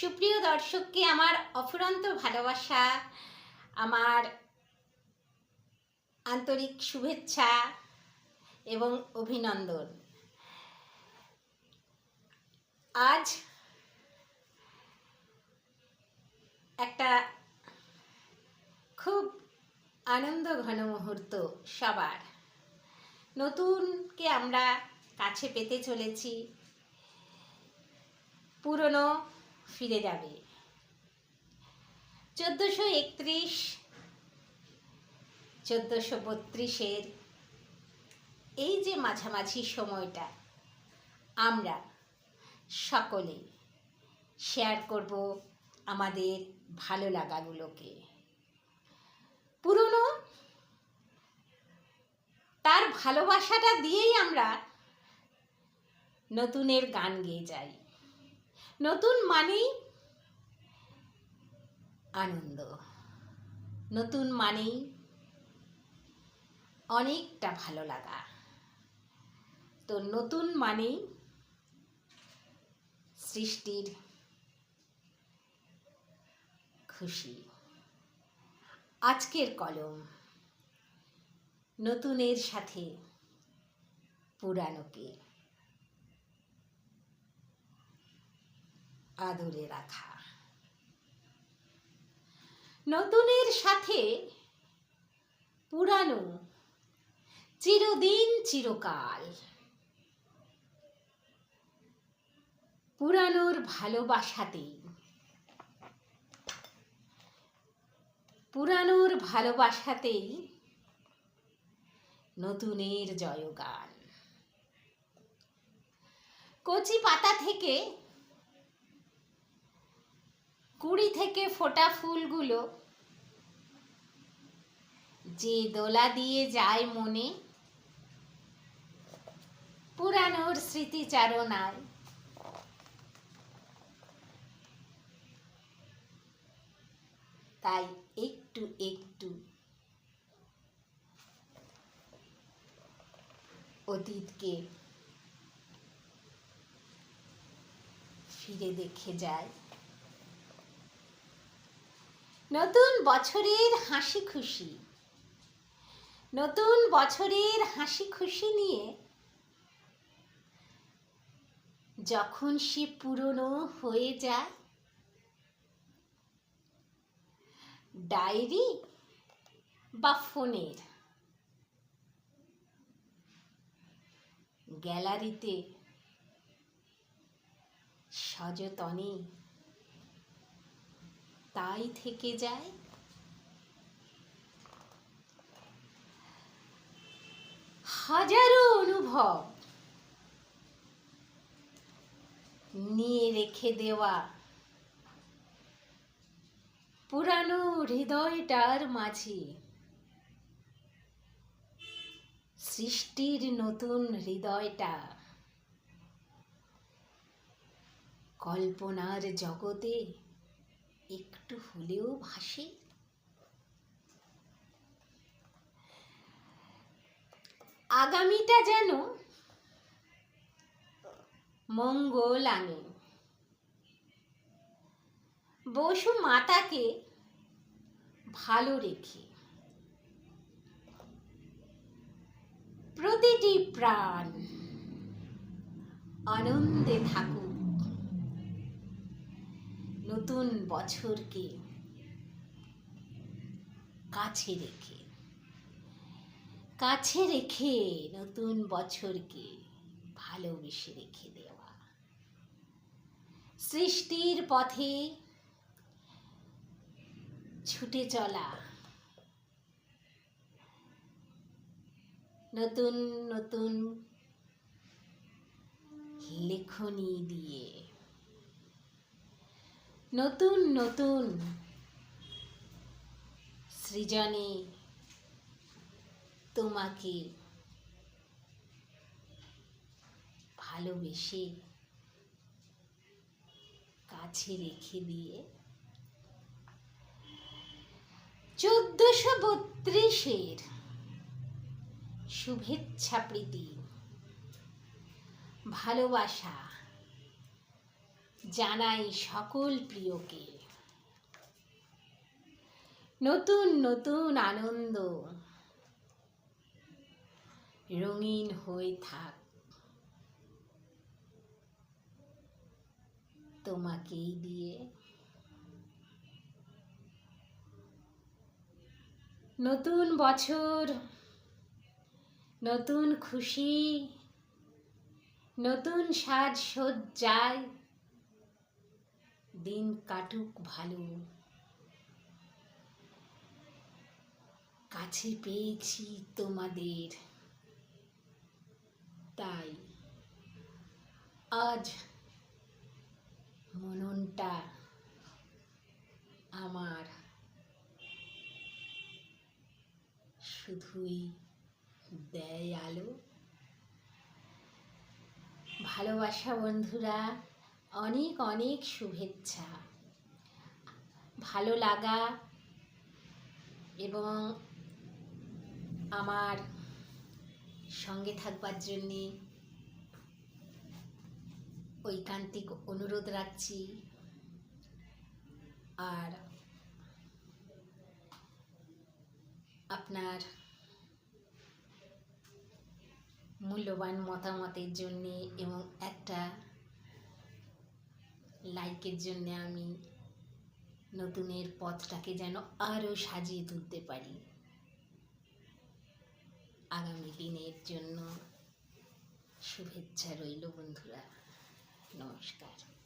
সুপ্রিয় দর্শককে আমার অফুরন্ত ভালোবাসা, আমার আন্তরিক শুভেচ্ছা এবং অভিনন্দন। আজ একটা খুব আনন্দ ঘন মুহূর্ত সবার। নতুনকে আমরা কাছে পেতে চলেছি। পুরনো ফিরে যাবে। চোদ্দোশো একত্রিশ, চোদ্দোশো বত্রিশের এই যে মাঝামাঝি সময়টা, আমরা সকলে শেয়ার করব আমাদের ভালো লাগাগুলোকে। পুরনো তার ভালোবাসাটা দিয়েই আমরা নতুনের গান গেয়ে যাই। নতুন মানেই আনন্দ। নতুন মানেই অনেকটা ভালো লাগা। তো নতুন মানেই সৃষ্টির খুশি। আজকের কলম নতুনের সাথে পুরানোকে আদরে রাখা। নতুনের সাথে পুরানো, চিরদিন চিরকাল। পুরানোর ভালোবাসাতেই পুরানোর ভালোবাসাতেই নতুনের জয়গান। কচি পাতা থেকে কুড়ি থেকে ফোটা ফুলগুলো যে দোলা দিয়ে যায় মনে, পুরানোর স্মৃতিচারণায়। তাই একটু একটু অতীতকে ফিরে দেখে যায়। নতুন বছরের হাসি খুশি। নতুন বছরের হাসি খুশি নিয়ে যখন সে পুরনো হয়ে যায়, ডায়েরি বা ফোনের গ্যালারিতে সযতনে তাই থেকে যায়। হাজারো অনুভব নিয়ে রেখে দেওয়া। পুরানো হৃদয়টার মাঝে সৃষ্টির নতুন হৃদয়টা। কল্পনার জগতে একটু হলেও ভাসে। আগামীটা যেন মঙ্গল আনে বসু মাতাকে ভালো রেখে। প্রতিটি প্রাণ আনন্দে থাকুক। নতুন বছরকে কাছে রেখে কাছে রেখে নতুন বছরকে ভালোবেসে রেখে দেওয়া। সৃষ্টির পথে ছুটে চলা, নতুন নতুন লেখনী দিয়ে নতুন নতুন সৃজনে তোমাকে ভালোবেসে কাছে রেখে দিয়ে চোদ্দশো বত্রিশের শুভেচ্ছা প্রীতি ভালোবাসা জানাই সকল প্রিয়কে। নতুন নতুন আনন্দ। রঙিন হয়ে থাক। তোমাকেই দিয়ে। নতুন বছর, নতুন খুশি, নতুন সাজসজ্জায় দিন কাটুক ভালো। কাছে পেয়েছি তোমাদের। তাই আজ মননটা আমার শুধুই দেয় আলো। ভালোবাসা বন্ধুরা। অনেক অনেক শুভেচ্ছা। ভালো লাগা এবং আমার সঙ্গে থাকবার জন্যে ঐকান্তিক অনুরোধ রাখছি। আর আপনার মূল্যবান মতামতের জন্যে এবং একটা লাইকের জন্যে আমি নতুনের পথটাকে যেন আরও সাজিয়ে তুলতে পারি। আগামী দিনের জন্য শুভেচ্ছা রইল বন্ধুরা। নমস্কার।